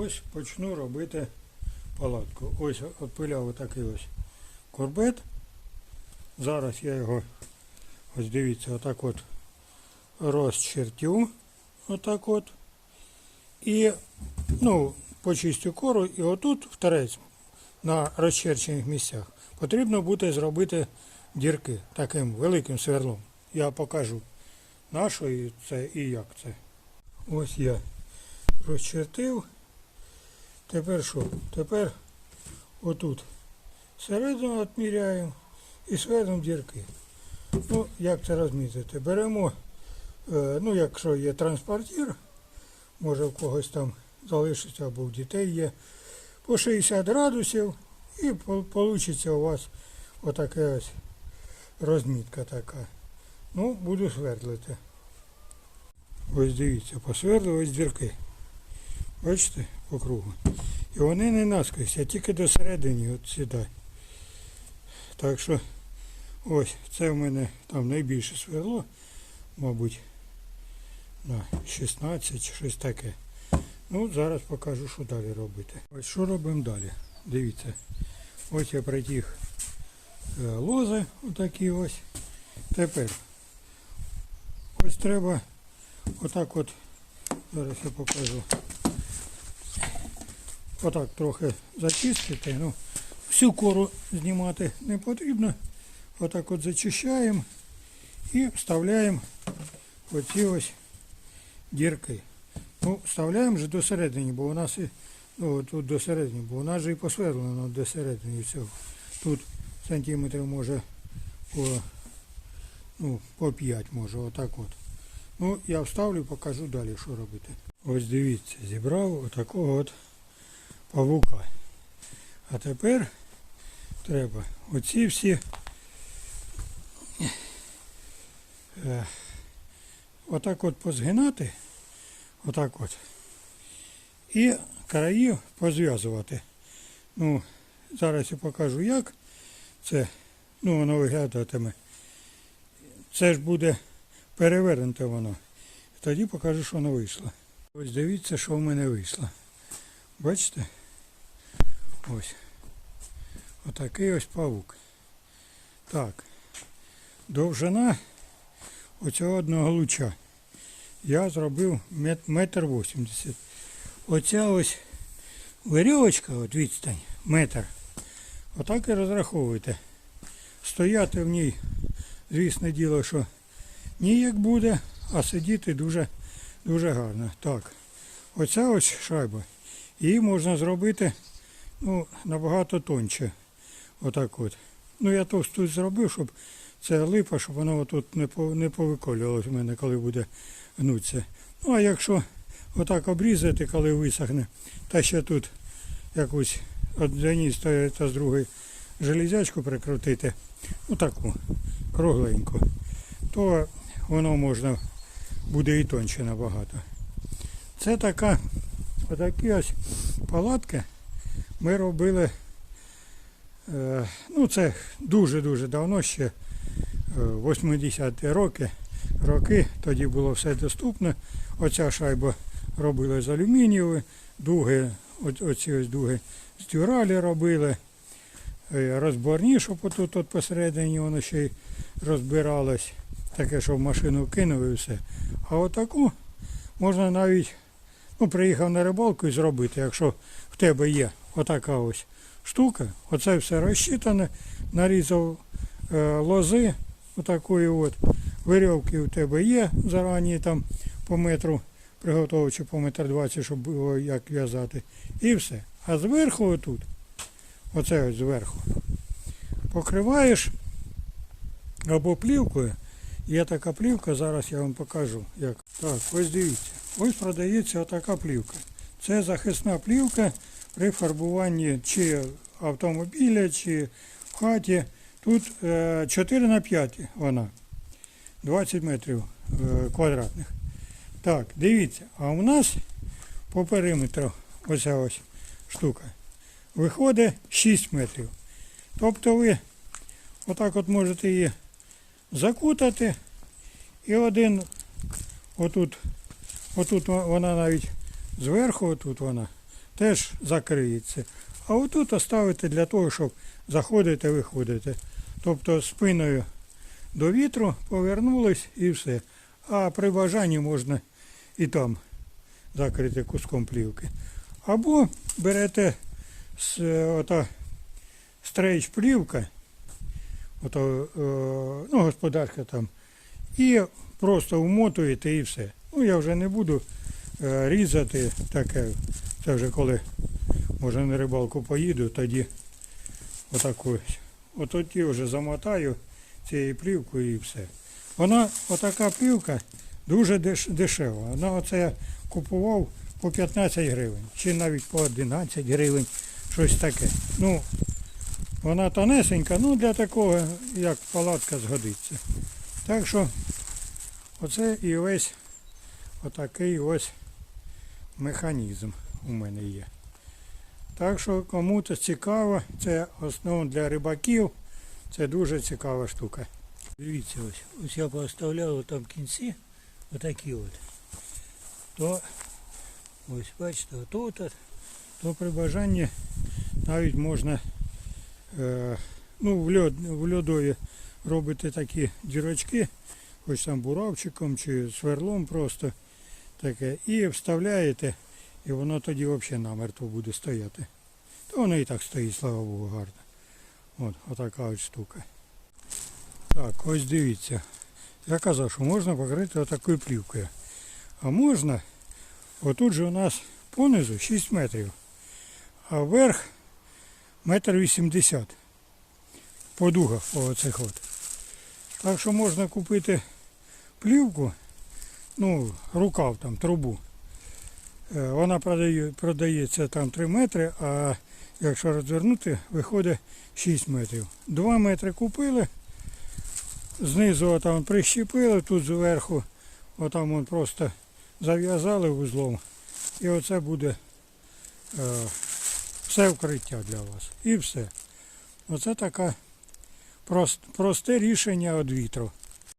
Ось почну робити палатку. Ось відпиляв отакий ось корбет. Зараз я його, ось дивіться, отак от розчертю. Отак от. І ну, почистю кору і отут в торець на розчерчених місцях потрібно буде зробити дірки таким великим сверлом. Я покажу на що це і як це. Ось я розчертив. Тепер що? Тепер отут середину відміряємо і свернемо дірки. Ну, як це розмітити? Беремо, е, ну, якщо є транспортір, може в когось там залишиться або в дітей є, по 60 градусів і вийде у вас отаке ось розмітка така. Ну, буду свердлити. Ось дивіться, посверли ось дірки. Бачите, по кругу. І вони не наскрізь, а тільки до середини от сюди. Так що ось це в мене там найбільше сверло, мабуть, на 16 чи щось таке. Ну, зараз покажу, що далі робити. Ось що робимо далі. Дивіться. Ось я притіг е, лози, отакі ось. Тепер ось треба отак от, зараз я покажу. Отак трохи зачистити. Ну, всю кору знімати не потрібно. Отак от зачищаємо і вставляємо оці ось дірки. Ну, вставляємо вже до середини, бо у нас і ну, тут до середини, бо у нас же і посверлено до середини всього. Тут сантиметрів може по, ну, по 5 може, отак от. Ну, я вставлю, покажу далі, що робити. Ось дивіться, зібрав отакого от павука. А тепер треба оці всі е, отак от позгинати, отак от, і краї позв'язувати. Ну, зараз я покажу як це, ну воно виглядатиме. Це ж буде перевернуте воно. Тоді покажу, що воно вийшло. Ось дивіться, що в мене вийшло. Бачите? Ось. Отакий ось павук. Так. Довжина оцього одного луча. Я зробив метр вісімдесят. Оця ось вирьовочка, от відстань, метр. Отак і розраховуйте. Стояти в ній, звісне діло, що ніяк буде, а сидіти дуже, дуже гарно. Так. Оця ось шайба. Її можна зробити ну, набагато тоньше. Отак от. Ну я товсту зробив, щоб це липа, щоб воно тут не, не повиколювалось в мене, коли буде гнутися. Ну а якщо отак обрізати, коли висохне, та ще тут якусь сторони та з другої железячку прикрутити, ну таку кругленьку, то воно можна буде і тоньше набагато. Це така, отакі ось палатки ми робили, е, ну це дуже-дуже давно ще, е, 80-ті роки, роки, тоді було все доступно. Оця шайба робила з алюмінієвої, дуги, оці ось дуги з дюралі робили, е, розборні, щоб отут от посередині воно ще й розбиралось, таке, що в машину кинули і все. А отаку можна навіть ну, приїхав на рибалку і зробити, якщо в тебе є отака ось штука, оце все розчитане, нарізав е, лози, отакої от, вирьовки у тебе є зарані там по метру, приготовчи по метр двадцять, щоб було як в'язати. І все. А зверху отут, оце ось зверху, покриваєш або плівкою. Є така плівка, зараз я вам покажу. Як. Так, ось дивіться. Ось продається отака плівка. Це захисна плівка при фарбуванні чи автомобіля, чи в хаті. Тут е, 4 на 5 вона. 20 метрів е, квадратних. Так, дивіться, а у нас по периметру оця ось штука. Виходить 6 метрів. Тобто ви отак от можете її закутати і один отут, отут вона навіть зверху, отут вона теж закриється. А отут оставити для того, щоб заходити, виходити. Тобто спиною до вітру повернулись і все. А при бажанні можна і там закрити куском плівки. Або берете з, е, ота стрейч плівка, е, ну, господарка там, і просто вмотуєте і все. Ну, я вже не буду е, різати таке. Це вже коли може на рибалку поїду, тоді отаку. От тоді вже замотаю цією плівкою і все. Вона, отака плівка, дуже деш, дешева. Вона оце я купував по 15 гривень, чи навіть по 11 гривень, щось таке. Ну, вона тонесенька, ну для такого, як палатка згодиться. Так що оце і весь отакий ось механізм у мене є. Так що кому то цікаво, це основно для рибаків, це дуже цікава штука. Дивіться, ось, ось я поставляв там кінці отакі от. То ось бачите, отут, от, то при бажанні навіть можна е, ну, в, льод, в льодові робити такі дірочки, ось там буравчиком чи сверлом просто таке, і вставляєте, і воно тоді взагалі намертво буде стояти. То воно і так стоїть, слава Богу, гарно. От, отака ось штука. Так, ось дивіться. Я казав, що можна покрити отакою плівкою. А можна, отут же у нас понизу 6 метрів, а вверх метр вісімдесят. По дугах по оцих от. Так що можна купити плівку, ну, рукав там, трубу. Е, Вона продає, продається там 3 метри, а якщо розвернути, виходить 6 метрів. 2 метри купили, знизу отам прищепили, тут зверху, отам он просто зав'язали вузлом. І оце буде е, все вкриття для вас. І все. Оце таке прост, просте рішення від вітру.